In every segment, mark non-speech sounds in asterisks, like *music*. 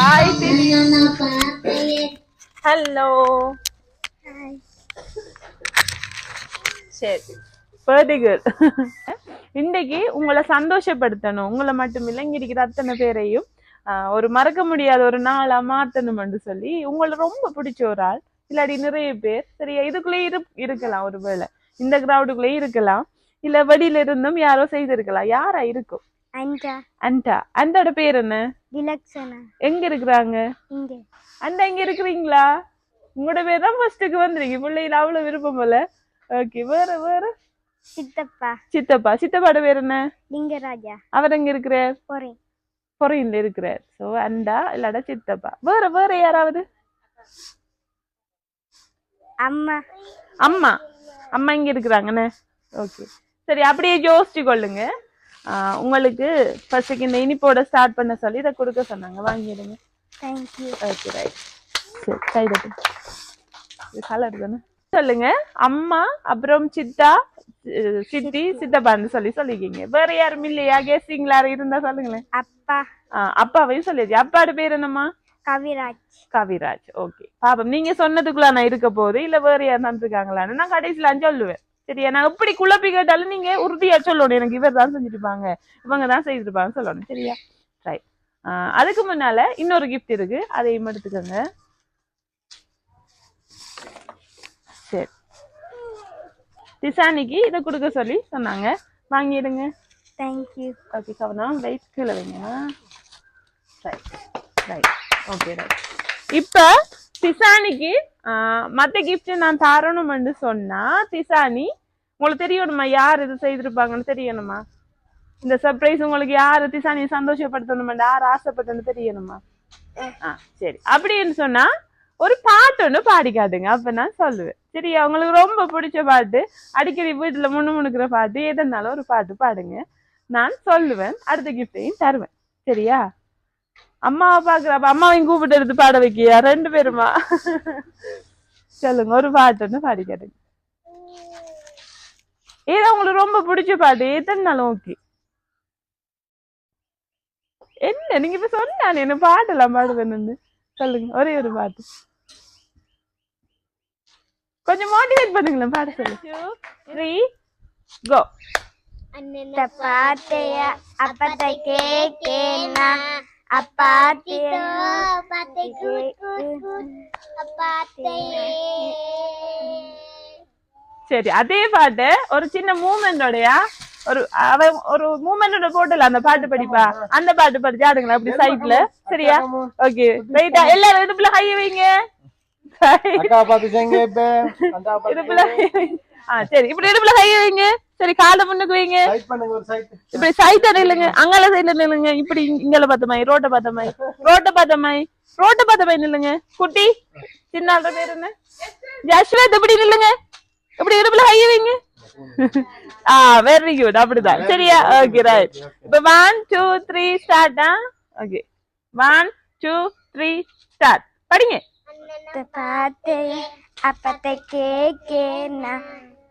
Hi. Hello சரி very good இன்னைக்கு உங்களை சந்தோஷப்படுத்தணும். உங்களை மட்டும் இல்லை இங்க இருக்கிற அத்தனை பேரையும் ஆஹ், ஒரு மறக்க முடியாத ஒரு நாளா மாத்தணும்னு சொல்லி உங்களை ரொம்ப பிடிச்ச ஒரு ஆள். இல்லாட்டி நிறைய பேர். சரியா இதுக்குள்ளே இரு இருக்கலாம் ஒருவேளை. இந்த கிரௌடுக்குள்ளே இருக்கலாம். இல்ல வெளியில இருந்தும் யாரோ செய்திருக்கலாம். யாரா இருக்கும்? அண்டா. அண்டோட பேர் என்ன? எங்க இருக்கிறாங்க அண்டா இங்க இருக்கிறீங்களா? உங்களோட பேர் தான் ஃபர்ஸ்ட்டுக்கு வந்துருங்க அவ்வளவு விருப்பம் போல. ஓகே வேற வேற? சித்தப்பா. சித்தப்பா. சித்தப்பாட பேர் என்ன? லிங்கராஜா. அவர் எங்க இருக்கிறார்? பொறையில இருக்கிறார். சோ அண்டா இல்லாட சித்தப்பா. வேற வேற யாராவது? அம்மா. அம்மா. அம்மா இங்க இருக்கிறாங்கண்ணே ஓகே சரி அப்படியே யோசிச்சு கொள்ளுங்க. உங்களுக்கு ஃபர்ஸ்ட்டுக்கு இந்த இனிப்போட ஸ்டார்ட் பண்ண சொல்லி இதை கொடுக்க சொன்னாங்க. வாங்கிடுங்க. தேங்க்யூ ஓகே ரைட் சரி கைதட்டு இது கலர் தானே? சொல்லுங்க. அம்மா அப்புறம் சித்தா சித்தி சித்தப்பான்னு சொல்லி சொல்லிக்கிங்க. வேற யாரும் இல்லையா? கெஸ்டிங்களா இருந்தா சொல்லுங்களேன். அப்பா. அப்பாவையும் சொல்லியாச்சு. அப்பாவோட பேர் என்னம்மா? கவிராஜ். கவிராஜ். ஓகே பாப்போம் நீங்க சொன்னதுக்குள்ள நான் இருக்க போகுது. இல்ல வேற யாரும் இருக்காங்களான்னு நான் கடைசியில சொல்லுவேன். சரியா நான் எப்படி குழப்பி கேட்டாலும் நீங்க உறுதியா சொல்லணும். எனக்கு இவர் தான் செஞ்சிருப்பாங்க. இவங்க தான் செய்திருப்பாங்க சொல்லணும். சரியா? ரைட் அதுக்கு முன்னால இன்னொரு கிஃப்ட் இருக்கு. அதையும் எடுத்துக்கோங்க. சரி. திசானிக்கு இதை கொடுக்க சொல்லி சொன்னாங்க. வாங்கிடுங்க. தேங்க்யூ ஓகே கவனம் வெயிட் கீழே வைங்க. ரைட் ரைட் ஓகே ரைட் இப்போ திசானிக்கு மத்த கிஃப்ட் நான் தரணும்னு சொன்னா திசானி உங்களுக்கு தெரியணுமா? யார் இது செய்திருப்பாங்கன்னு தெரியணுமா? இந்த சர்ப்ரைஸ் உங்களுக்கு யார் திசானியை சந்தோஷப்படுத்தணுமா? யார் ஆசைப்பட்டன்னு தெரியணுமா? ஆ. சரி. அப்படின்னு சொன்னா ஒரு பாட்டு ஒன்று பாடி காட்டுங்க அப்ப நான் சொல்லுவேன். சரியா? உங்களுக்கு ரொம்ப பிடிச்ச பாட்டு அடிக்கடி வீட்டுல முன்னு முணுக்கிற பாட்டு எதுனாலும் ஒரு பாட்டு பாடுங்க. நான் சொல்லுவேன். அடுத்த கிஃப்டையும் தருவேன். சரியா? அம்மாவை பாக்குறப்ப அம்மாவையும் கூப்பிட்டு எடுத்து பாட வைக்கியா? ரெண்டு பேருமா? சொல்லுங்க. ஒரு பாட்டு ஒன்று பாடி ஏதோ உங்களுக்கு ரொம்ப பிடிச்ச பாட்டு எத்தனாலும் ஓகே? என்ன நீங்க இப்ப சொன்னானே என்ன பாட்டெல்லாம் பாடுவேன்னு சொல்லுங்க ஒரே ஒரு பாட்டு. கொஞ்சம் மோட்டிவேட் பண்ணுங்களேன் பாட சொல்லு த்ரீ கோ இந்த பாட்டைய அப்பத்த கேக்கேனா அப்பாத்தியோ. சரி அதே பாட்டு ஒரு சின்ன மூமெண்டோடயா ஒரு அவன் ஒரு மூமெண்டோட போட்டல அந்த பாட்டு படிப்பா? அந்த பாட்டு படிச்சு ஆடுங்களா அப்படி சைட்ல சரியா? ஓகே ரைட்டா எல்லாரும் இடுப்புல ஹை வைங்க. இடுப்புல. ஆ சரி. இப்படி இடுப்புல ஹை வைங்க. சரி காலை முன்னுக்கு வைங்க. சைட் சைட் இப்படி சைட்டா நில்லுங்க. அங்கால சைடுல நில்லுங்க. இப்படி இங்கல பார்த்த மாதிரி ரோட்டை பார்த்த மாதிரி. ரோட்டை பார்த்த மாதிரி. ரோட்டை பார்த்த மாதிரி நில்லுங்க. குட்டி சின்ன பேர் என்ன? ஜஸ்வத் இப்படி நில்லுங்க. இப்படி இடுப்புல ஹை வைங்க ஆ வெரி குட் அப்படிதான் சரியா ஓகே ரைட் இப்ப ஒன் டூ த்ரீ ஸ்டார்ட் ஆ okay one two three start படிங்க இந்த பாட்டைய அப்பத்த கேக்கேனா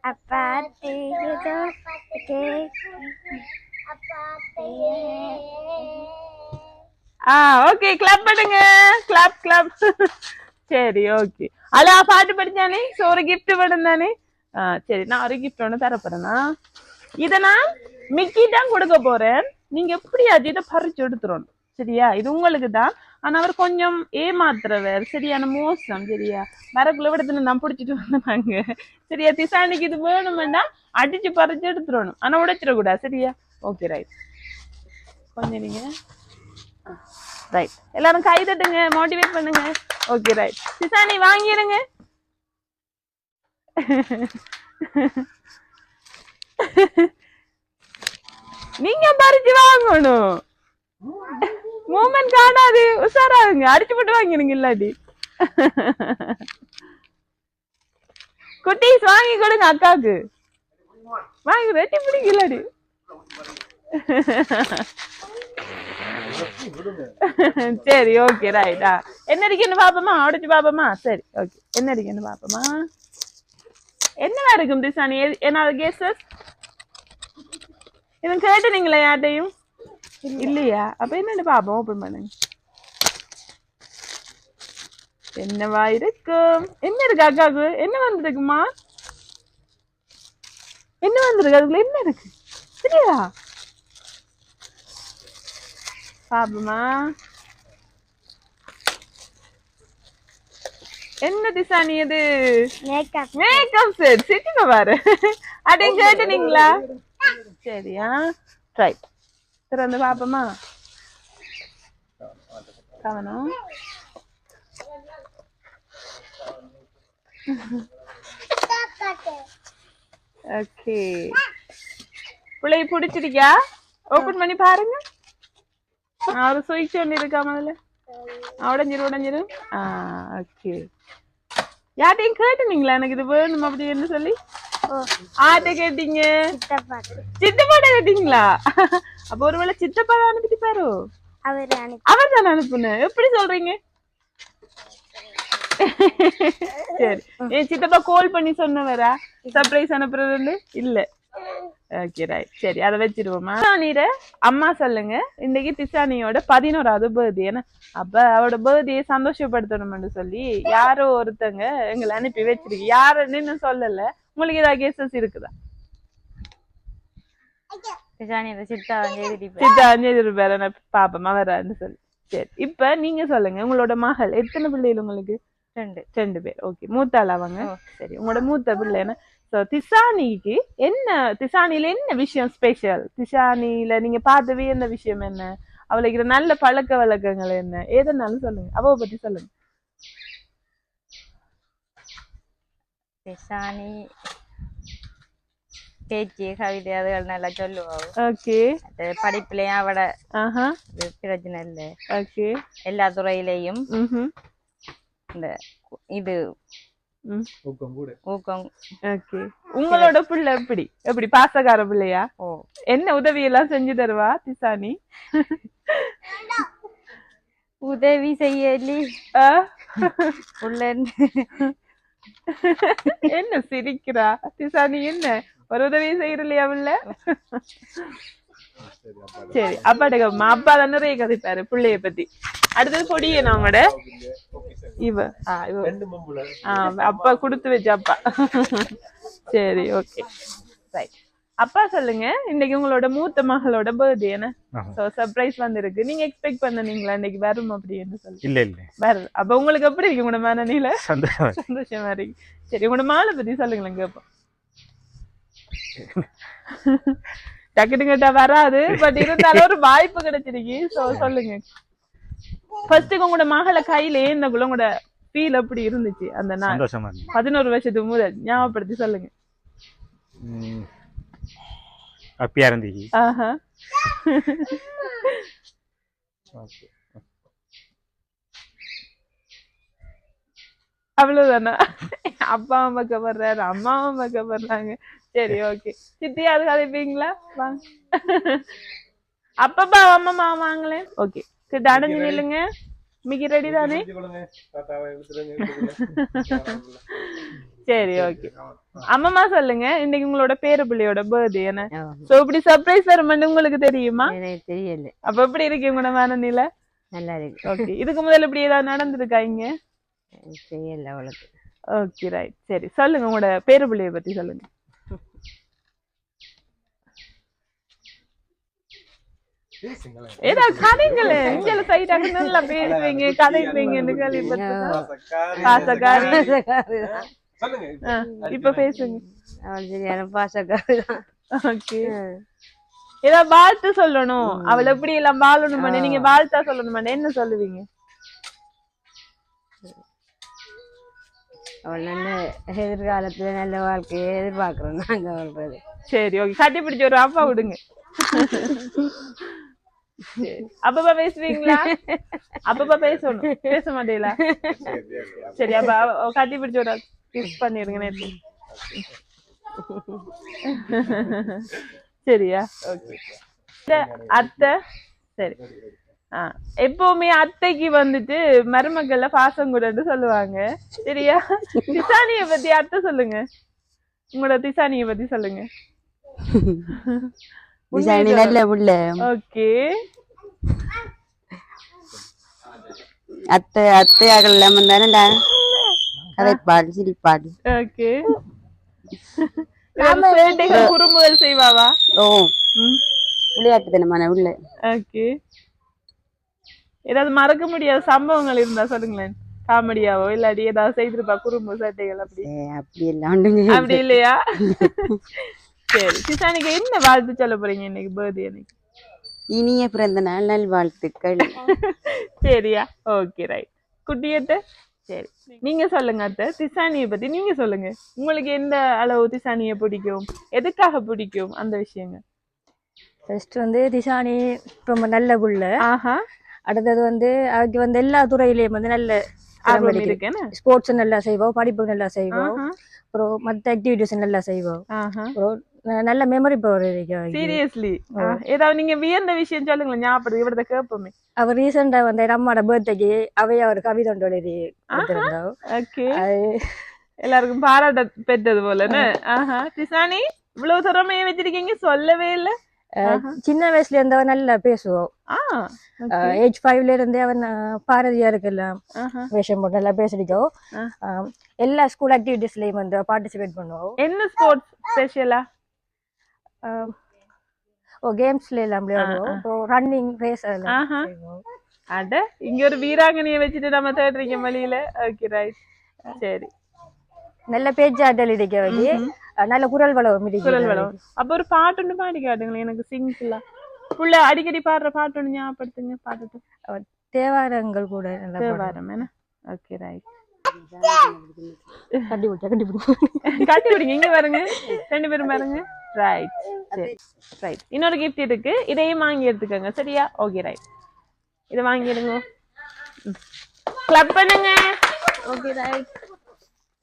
அப்பாத்தியோ ஆ ஓகே கிளப் பண்ணுங்க கிளப் கிளப் சரி ஓகே அலா பாட்டு படிச்சானே ஸோ ஒரு gift வேணும் தானே ஆ சரி நான் ஒரு கிஃப்ட் ஒன்று தரப்போறேன்னா இதை நான் மிக்கி தான் கொடுக்க போறேன். நீங்க எப்படியாச்சும் இதை பறிச்சு எடுத்துடணும் சரியா? இது உங்களுக்கு தான். ஆனா அவர் கொஞ்சம் ஏமாத்துறவர். சரியான மோசம் சரியா? மரக்குள்ள விடத்துல நான் பிடிச்சிட்டு வந்தாங்க சரியா? திசானிக்கு இது வேணுமெண்டா அடிச்சு பறிச்சு எடுத்துடணும் ஆனா உடைச்சிடக்கூடாது சரியா? ஓகே ரைட் கொஞ்சம் நீங்க ரைட் எல்லாரும் கை தட்டுங்க மோட்டிவேட் பண்ணுங்க. ஓகே ரைட் திசானி வாங்கிடுங்க *laughs* நீங்க பறிச்சு வாங்கணும். மூமெண்ட் காணாது உஷாராதுங்க அடிச்சு போட்டு வாங்கினுங்க இல்லாடி *laughs* குட்டீஸ் வாங்கி கொடுங்க அக்காவுக்கு. வாங்கி ரெட்டி பிடிங்க இல்லாடி *laughs* சரி ஓகே ரைட்டா என்ன அடிக்கணும் பாப்பமா? அடிச்சு பாப்பமா? சரி ஓகே என்ன அடிக்கணும் பாப்பமா? என்னவா இருக்கும் திசானி என்னோட கேசஸ் இது கேட்டுனீங்களா யார்ட்டையும் இல்லையா? அப்ப என்னன்னு பாப்போம் ஓபன் பண்ணுங்க. என்னவா இருக்கும் என்ன இருக்கு அக்காவுக்கு? என்ன வந்திருக்குமா? என்ன வந்திருக்கு? அதுக்குள்ள என்ன இருக்கு? சரியா? பாப்போமா. என்ன திசானி இது? மேக்கப் மேக்கப் செட் சிட்டிங்க பாரு. அதையும் கேட்டுனீங்களா சரியா? ரைட் திறந்து பாப்போமா? கவனம் ஓகே. பிள்ளை பிடிச்சிருக்கியா? ஓபன் பண்ணி பாருங்க. ஒரு சுவிட்ச் ஒன்று இருக்கா முதல்ல ஆ, உடைஞ்சிரும் உடைஞ்சிரும் ஆ ஓகே யார்ட்டையும் கேட்டுனீங்களா எனக்கு இது வேணும் அப்படின்னு சொல்லி ஆட்ட கேட்டீங்க சித்தப்பாட்ட கேட்டீங்களா அப்ப ஒருவேளை சித்தப்பா தான் அனுப்பிட்டு பாரு அவர் அனுப்பி அவர் தான் அனுப்புன எப்படி சொல்றீங்க சரி என் சித்தப்பா கால் பண்ணி சொன்னவரா சர்ப்ரைஸ் அனுப்புறது இல்ல ஓகே ரைட் சரி அதை வச்சிருவோமா? திசானிர அம்மா சொல்லுங்க. இன்னைக்கு திசானியோட பதினோராவது பர்த்டே ஏன்னா அப்ப அவரோட பர்த்டே சந்தோஷப்படுத்தணும்னு சொல்லி யாரோ ஒருத்தங்க எங்களை அனுப்பி வச்சிருக்கு. யாருன்னு சொல்லல. உங்களுக்கு ஏதாவது கேசஸ் இருக்குதா? சித்தா அஞ்சு ரூபாய் பாப்பமா வரான்னு சொல்லி. சரி இப்ப நீங்க சொல்லுங்க. உங்களோட மகள் எத்தனை பிள்ளைகள் உங்களுக்கு? ரெண்டு. ரெண்டு பேர். ஓகே மூத்தாள் அவங்க. சரி உங்களோட மூத்த பிள்ளை என்ன? ஸோ திசானிக்கு என்ன திசானில என்ன விஷயம் ஸ்பெஷல் திசானில நீங்க பார்த்தவே என்ன விஷயம் என்ன? அவளுக்கு நல்ல பழக்க வழக்கங்கள் என்ன? ஏதனாலும் சொல்லுங்க. அவ பத்தி சொல்லுங்க. கிருஷ்ணாணி பேச்சு கவிதை அதுகள் நல்லா சொல்லுவாள் ஓகே படிப்புலயும் அவட. பிரச்சனை இல்லை. ஓகே எல்லா துறையிலையும் இந்த இது ஊக்கம் கூட. ஊக்கம். ஓகே. உங்களோட பிள்ளை எப்படி? எப்படி? பாசக்கார பிள்ளையா? ஓ. என்ன உதவி எல்லாம் செஞ்சு தருவா திசானி? உதவி செய்யலி. ஆ? உள்ள என்ன சிரிக்கிறா? திசானி என்ன? ஒரு உதவி செய்யறலையா பிள்ளை? சரி அப்பாட்ட கேப்போமா. அப்பா தான் நிறைய கதைப்பாரு பிள்ளைய பத்தி. அடுத்தது பொடியன் அவங்களோட இவ ஆ இவ. அப்பா கொடுத்து வச்ச அப்பா. சரி ஓகே ரைட் அப்பா சொல்லுங்க இன்னைக்கு உங்களோட மூத்த மகளோட பர்த்டே என்ன? சோ சர்ப்ரைஸ் வந்திருக்கு. நீங்க எக்ஸ்பெக்ட் பண்ணனீங்களா? இன்னைக்கு வரும் அப்படின்னு சொல்லி. இல்ல இல்ல. வருது அப்ப உங்களுக்கு எப்படி இருக்கு உங்களோட மனநிலை? சந்தோஷம் சந்தோஷமா இருக்கு. சரி உங்களோட மாலை பத்தி சொல்லுங்களேன் கேப்போம். *laughs* டக்குனு கேட்டா வராது பட் இருந்தாலும் ஒரு வாய்ப்பு கிடைச்சிருக்கு. சோ சொல்லுங்க. ஃபர்ஸ்ட் உங்களோட மகளை கையில ஏந்தக்குள்ள உங்களோட ஃபீல் எப்படி இருந்துச்சு அந்த நாள்? பதினோரு வருஷத்துக்கு முதல் ஞாபகப்படுத்தி சொல்லுங்க. ஹாப்பியா இருந்துச்சு. ஆஹா. ஓகே. அவ்வளவுதானா? அப்பாவும் பக்கப்படுறாரு அம்மாவும் பக்கப்படுறாங்க சரி ஓகே சித்தி அது கதைப்பீங்களா வாங்க அப்பப்பா அம்மா வாங்களேன் ஓகே கிட்ட அடைஞ்சு நில்லுங்க. மிகி ரெடி தானே. சரி ஓகே அம்மம்மா சொல்லுங்க. இன்னைக்கு உங்களோட பேர பிள்ளையோட பர்த்டே என்ன? சோ இப்படி சர்ப்ரைஸ் வருமென்னு உங்களுக்கு தெரியுமா? எனக்கு தெரியல. அப்ப எப்படி இருக்கு உங்களோட மனநிலை நல்லா இருக்கு. ஓகே இதுக்கு முதல்ல இப்படி ஏதாவது நடந்திருக்கா இங்க? தெரியல அவளுக்கு ஓகே ரைட் சரி சொல்லுங்க உங்களோட பேர பிள்ளைய பத்தி சொல்லுங்க. பேசுங்களேன். ஏதாவது கதைங்களேன் இங்க சைடாக நல்லா பேசுவீங்க கதைப்பீங்கன்னு கேள்விப்பட்டிருக்கேன் இப்ப பேசுங்க. சரியான பாசக்காரி தான். ஓகே. ஏதாவது வாழ்த்து சொல்லணும். அவளை எப்படி எல்லாம் வாழணும் நீங்க வாழ்த்தா சொல்லணும் என்ன சொல்லுவீங்க? அவள் நல்ல எதிர்காலத்துல நல்ல வாழ்க்கையை எதிர்பார்க்கிறோம் நாங்க சரி ஓகே. கட்டி பிடிச்ச ஒரு அப்பா விடுங்க. *laughs* அப்பப்ப பேசுவீங்களா? அப்பப்ப பேசணும். பேச மாட்டீங்களா? சரி அப்ப அவ- அவ கட்டி பிடிச்ச ஒரு கிஸ் பண்ணிருங்க நேற்று சரியா? ஓகே அத்தை சரி. ஆஹ் எப்பவுமே அத்தைக்கு வந்துட்டு மருமகள்ல பாசம் கூடன்னு சொல்லுவாங்க. சரியா? திசானிய பத்தி அத்தை சொல்லுங்க. உங்களோட திசானிய பத்தி சொல்லுங்க. விசாரணை நல்ல புள்ள ஓகே. அத்தை அத்தை அகல் இல்லாம தானேடா கதைப்பாடு சிரிப்பாடு ஓகே. குறும்புகள் செய்வாவா? ஓ. விளையாட்டு தானமான உள்ள. ஓகே. ஏதாவது மறக்க முடியாத சம்பவங்கள் இருந்தா சொல்லுங்களேன். காமெடியாவோ இல்லாட்டி ஏதாவது செய்திருப்பா குறும்பு சேட்டைகள் அப்படி. அப்படி எல்லாம் அப்படி இல்லையா? சரி. சிசானிக்கு என்ன வாழ்த்து சொல்ல போறீங்க இன்னைக்கு? பர்த்டே அன்னைக்கு? இனிய பிறந்த நாள் நல்வாழ்த்துக்கள். *laughs* சரியா? ஓகே ரைட் குட்டியத்தை சரி. நீங்க சொல்லுங்க அத்தை. திசானியை பத்தி நீங்க சொல்லுங்க. உங்களுக்கு எந்த அளவு திசானியை பிடிக்கும்? எதுக்காக பிடிக்கும் அந்த விஷயங்க ஃபர்ஸ்ட் வந்து திசானி ரொம்ப நல்ல புள்ள. ஆஹா. அடுத்தது வந்து அவருக்கு வந்து எல்லா துறையிலயும் வந்து நல்ல ஆர்வம் இருக்கேன்னு ஸ்போர்ட்ஸ் நல்லா செய்வோம் படிப்பு நல்லா செய்வோம். அப்புறம் மத்த ஆக்டிவிட்டிஸ் நல்லா செய்வோம். ஆஹா. அப்புறம் நல்ல மெமரி பவர். சீரியஸ்லி ஏதாவது நீங்க வியந்த விஷயம் சொல்லுங்களேன் ஞாபகம் இவரத கேட்போமே அவர் ரீசெண்டா வந்து நம்மளோட பர்த்டேக்கு அவைய ஒரு கவிதை ஒன்று எழுதி ஓகே. எல்லாருக்கும் பாராட்ட பெற்றது போலன்னு ஆஹா. திசானி இவ்வளவு திறமையை வச்சிருக்கீங்க சொல்லவே இல்ல. சின்ன வயசுல இருந்து அவன் நல்லா பேசுவோம் ஏஜ் ஃபைவ்ல இருந்தே அவன் அஹ், பாரதியாருக்கெல்லாம் ஆஹா. வேஷம் போட்டு நல்லா. அஹ், எல்லா ஸ்கூல் ஆக்டிவிட்டிஸ்லயும் வந்து பார்ட்டிசிபேட் பண்ணுவோம். என்ன ஸ்போர்ட்ஸ் ஸ்பெஷலா ஓ கேம்ஸ்ல எல்லாம் விளையாடுவோம். ரன்னிங் ரேஸ் ஆஹா. அதெல்லாம். அட இங்க ஒரு வீராங்கனைய வச்சுட்டு நம்ம தேடுறீங்க வழியில ஓகே ரைட் சரி. நல்ல பேச்சாற்றல் இருக்க வழி. நல்ல குரல் வளம் இருக்கு குரல் வளம் அப்ப ஒரு பாட்டு ஒன்று பாடி காட்டுங்களேன் எனக்கு சிங்ஃபுல்லா புள்ள அடிக்கடி பாடுற பாட்டு ஒன்று ஞாபகப்படுத்துங்க பாட்டுட்டு தேவாரங்கள் கூட நல்லா. தேவாரம் என்ன? ஓகே ரைட் கட்டி பிடிச்சா கட்டி பிடிக்கும் கட்டி விடுங்க இங்க பாருங்க. ரெண்டு பேரும் பாருங்க. ரைட் சரி ரைட் இன்னொரு கிஃப்ட் இருக்கு. இதையும் வாங்கி எடுத்துக்கோங்க சரியா? ஓகே ரைட் இதை வாங்கிடுங்க. கிளப் பண்ணுங்க. ஓகே ரைட்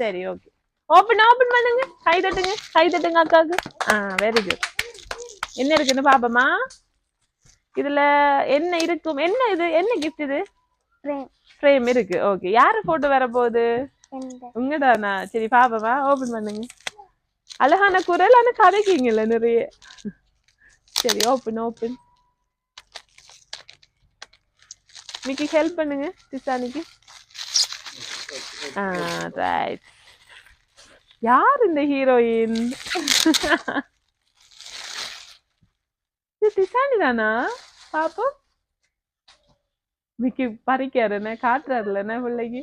சரி ஓகே ஓப்பன் ஓப்பன் பண்ணுங்க. கை தட்டுங்க. கை தட்டுங்க அக்காவுக்கு. ஆ வெரி குட் என்ன இருக்குன்னு பாப்போமா? இதுல என்ன இருக்கும்? என்ன இது? என்ன கிஃப்ட் இது. ஃப்ரேம் இருக்கு. ஓகே யாரு போட்டோ வர போகுது உங்கதானா? சரி பாப்பமா. ஓபன் பண்ணுங்க. அழகான குரல் ஆனா கதைக்கீங்கல்ல நிறைய. சரி ஓப்பன் ஓப்பன் மிக்கி ஹெல்ப் பண்ணுங்க திசானிக்கு. ரைட் யார் இந்த ஹீரோயின் இது திசானி தானா? பாப்போம். மிக்கி பறிக்காருன்னு காட்டுறாருலண்ணே பிள்ளைக்கு?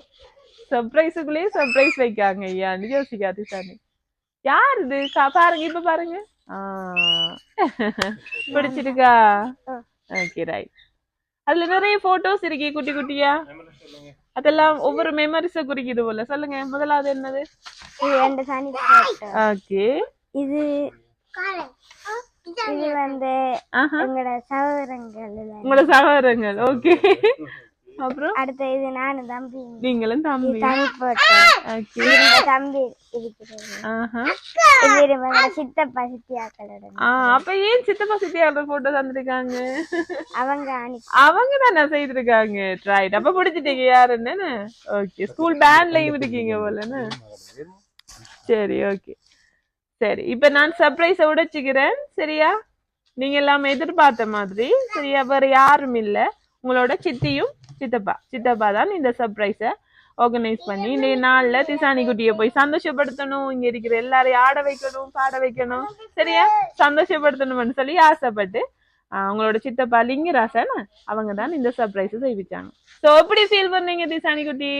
சர்ப்ரைஸுக்குள்ளேயே சர்ப்ரைஸ் வைக்காங்க ஐயான்னு யோசிக்கா திசானி. யார் இது? பாருங்க இப்ப பாருங்க. பிடிச்சிருக்கா? ஓகே ரைட் அதுல நிறைய போட்டோஸ் இருக்கே குட்டி குட்டியா? அதெல்லாம் ஒவ்வொரு மெமரிஸ குறிக்குது போல. சொல்லுங்க முதலாவது என்னது? இது ரெண்டு சாணி போட்டோ ஓகே இது இது வந்து ஆஹா. எங்களோட சகோதரங்கள். உங்களோட சகோதரங்கள் ஓகே அப்புறம்? அடுத்து இது நானும் தம்பி. நீங்களும் தம்பி. தம்பி சித்தப்பா சித்தியாக்களோட ஆ அப்ப ஏன் சித்தப்பா சித்தியாரோட போட்டோ தந்திருக்காங்க? அவங்க அவங்க தானே செய்திருக்காங்க? ரைட் அப்ப பிடிச்சிட்டீங்க யாருன்னு? ஓகே ஸ்கூல் பேண்ட்லயும் இருக்கீங்க போலன்னு சரி ஓகே சரி. இப்ப நான் சர்ப்ரைஸ உடைச்சுக்கிறேன். சரியா? நீங்க எல்லாம் எதிர்பார்த்த மாதிரி. சரியா? வேற யாரும் இல்ல. உங்களோட சித்தியும் சித்தப்பா சித்தப்பா தான் இந்த சர்ப்ரைஸ ஆர்கனைஸ் பண்ணி இந்த நாள்ல திசானி குட்டியை போய் சந்தோஷப்படுத்தணும். இங்க இருக்கிற எல்லாரையும் ஆட வைக்கணும் பாட வைக்கணும். சரியா? சந்தோஷப்படுத்தணும்னு சொல்லி ஆசைப்பட்டு ஆஹ் உங்களோட சித்தப்பா லிங்கராசன் அவங்க தான் இந்த சர்ப்ரைஸ் செய்விச்சாங்க. சோ எப்படி ஃபீல் பண்ணீங்க திசானி குட்டி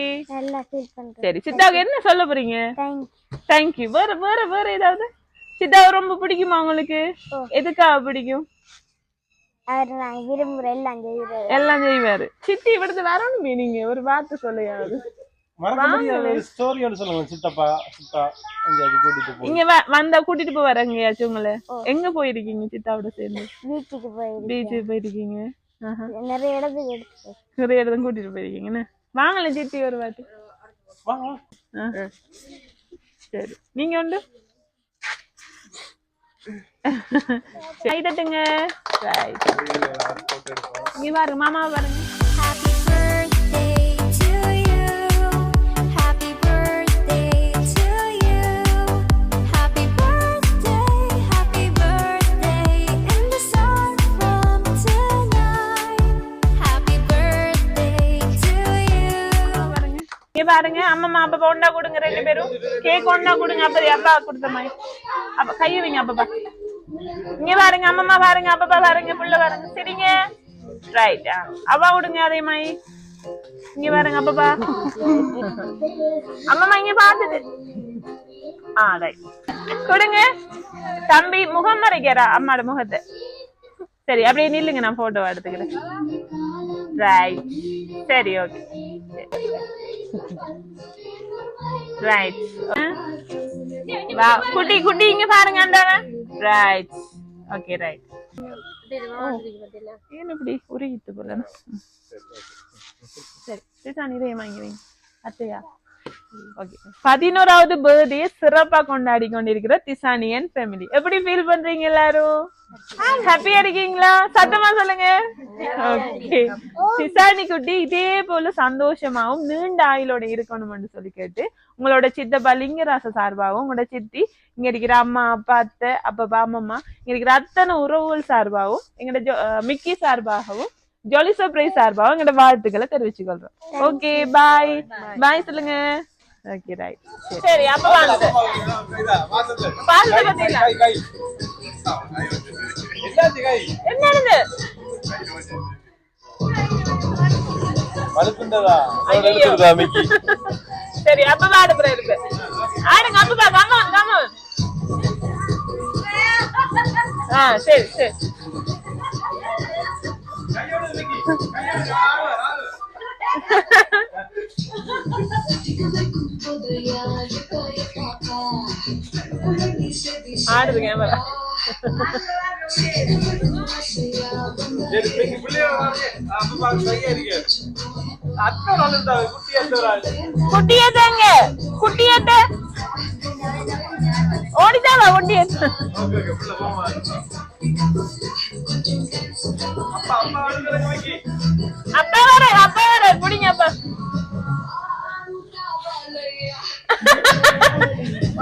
சரி சித்தாவுக்கு என்ன சொல்ல போறீங்க? தேங்க்யூ வேற வேற வேற ஏதாவது? சித்தாவை ரொம்ப பிடிக்குமா உங்களுக்கு. எதுக்காக பிடிக்கும்? அவர் நான் விரும்புற எல்லாம் செய்வாரு. எல்லாம் செய்வாரு. சித்தி இவிடுத்து வரணும் நீங்க ஒரு வார்த்தை சொல்லுங்க. வந்தா கூட்டிட்டு போவாரு எங்கேயாச்சும் உங்களை. எங்க போயிருக்கீங்க சித்தாவோட சேர்ந்து? போயிருக்கீங்க. நிறைய இடத்துக்கு நிறைய இடத்துக்கு கூட்டிட்டு போயிருக்கீங்கன்னு வாங்கல சித்தி ஒரு வார்த்தை சரி. நீங்க உண்டு? கை தட்டுங்க. இங்க பாருங்க மாமா பாருங்க Happy birthday to you. Happy birthday to you. Happy birthday, happy birthday in the sun from tonight. Happy birthday to you. பாருங்க அம்மா அப்பா ஒண்டா கொடுங்க ரெண்டு பேரும் கேக் ஒண்டா கொடுங்க அப்ப அப்பா கொடுத்த மாதிரி அப்ப கைய வைங்க அப்பப்பா இங்க பாருங்க அம்மம்மா பாருங்க அப்பப்பா பாருங்க புள்ள பாருங்க சரிங்க. ரைட் அவா விடுங்க அதே மாதிரி. இங்க பாருங்க அப்பப்பா. அம்மம்மா இங்க பாத்துட்டு. ஆ ரைட் கொடுங்க. தம்பி முகம் மறைக்கிறா அம்மாட முகத்தை. சரி அப்படியே நில்லுங்க நான் போட்டோ எடுத்துக்கிறேன். ரைட் சரி ஓகே ரைட் குட்டி குட்டி இங்க பாருங்க அந்தான. ரைட் ஓகே ரைட் ஏன் இப்படி உருகிட்டு போல சரி சரிதான் இதே வாங்கி வைங்க அத்தையா ஓகே பதினோராவது பர்த்டே சிறப்பா கொண்டாடி கொண்டிருக்கிற திசானியன் ஃபேமிலி எப்படி ஃபீல் பண்றீங்க எல்லாரும்? ஹாப்பியா இருக்கீங்களா? சத்தமா சொல்லுங்க. ஓகே திசானி குட்டி இதே போல சந்தோஷமாவும் நீண்ட ஆயுளோட இருக்கணும்னு சொல்லி கேட்டு உங்களோட சித்தப்பா லிங்கராச சார்பாகவும் உங்களோட சித்தி இங்க இருக்கிற அம்மா அப்பா அத்தை அப்பா அம்மம்மா இங்க இருக்கிற அத்தனை உறவுகள் சார்பாகவும் எங்களோட ஜோ- மிக்கி சார்பாகவும் ஜாலி சர்ப்ரைஸ் சார்பாகவும் எங்களோட வாழ்த்துக்களை தெரிவிச்சுக்கொள்றோம். ஓகே பாய் பாய் சொல்லுங்க. ஓகே ரைட் சரி. அப்ப வாங்க. பாசத்தை பத்திங்களா? என்ன நடந்து வலுக்குண்டதா ஐயையோ. எடுத்துருதா மிக்கி சரி அப்ப பாடு பிறகு இருக்கு. ஆடுங்க அப்ப கமான் கமான் ஆ சரி சரி. அத்தை வராங்க குட்டியத்தங்க குட்டியத்த. ஓடிதாவா போமா அப்பா வர அப்பா வர புடிங்க அப்பா.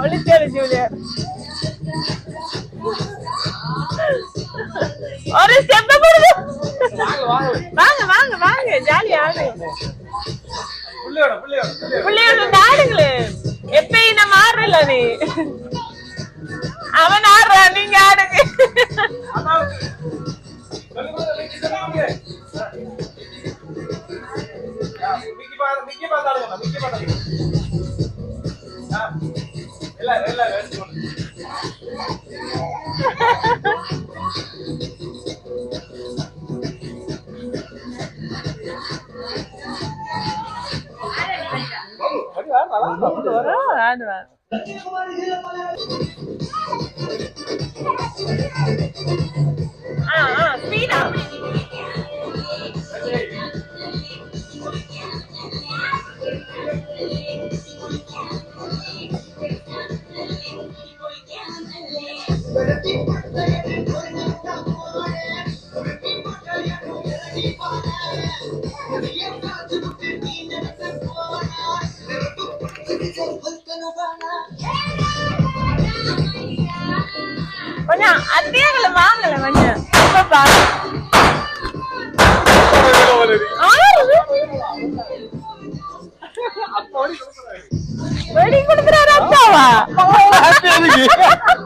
ஒளிச்சாரு ஜூலியா ஒரு ஸ்டெப் போடுது வாங்க வாங்க வாங்க ஜாலியா ஆடுங்க. புள்ளையோட புள்ளையோட புள்ளையோட. எப்பயும் இல்ல நீ. அவன் ஆடுறான் நீங்க ஆடுங்க. அதாவது ஆ, மிக்கி பாரு மிக்கி பார்த்தாடுங்க மிக்கி பார்த்தாடுங்க ஆ, எல்லாரும் எல்லாரும் எடுத்து கொண்டு ஆடுவான் ஆ ஆ ஸ்பீடா വെളിയും കൊടുത്തിട്ട് *laughs*